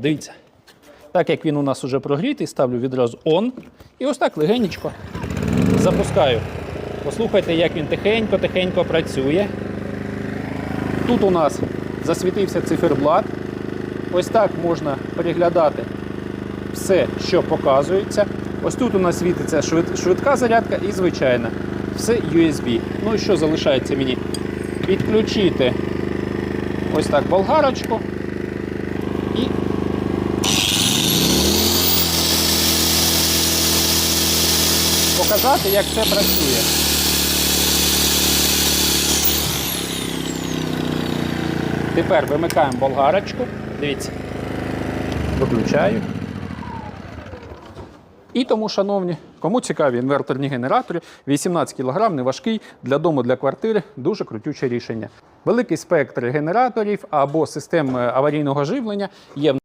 Дивіться. Так як він у нас уже прогрітий, ставлю відразу on. І ось так легенечко запускаю. Послухайте, як він тихенько-тихенько працює. Тут у нас засвітився циферблат. Ось так можна переглядати все, що показується. Ось тут у нас світиться швидка зарядка і звичайна. Все USB. Ну і що залишається мені? Підключити ось так болгарочку і показати, як це працює. Тепер вимикаємо болгарочку. Дивіться. Виключаю. І тому, шановні, кому цікаві інверторні генератори, 18 кг, неважкий, для дому, для квартири, дуже крутюче рішення. Великий спектр генераторів або систем е, аварійного живлення є в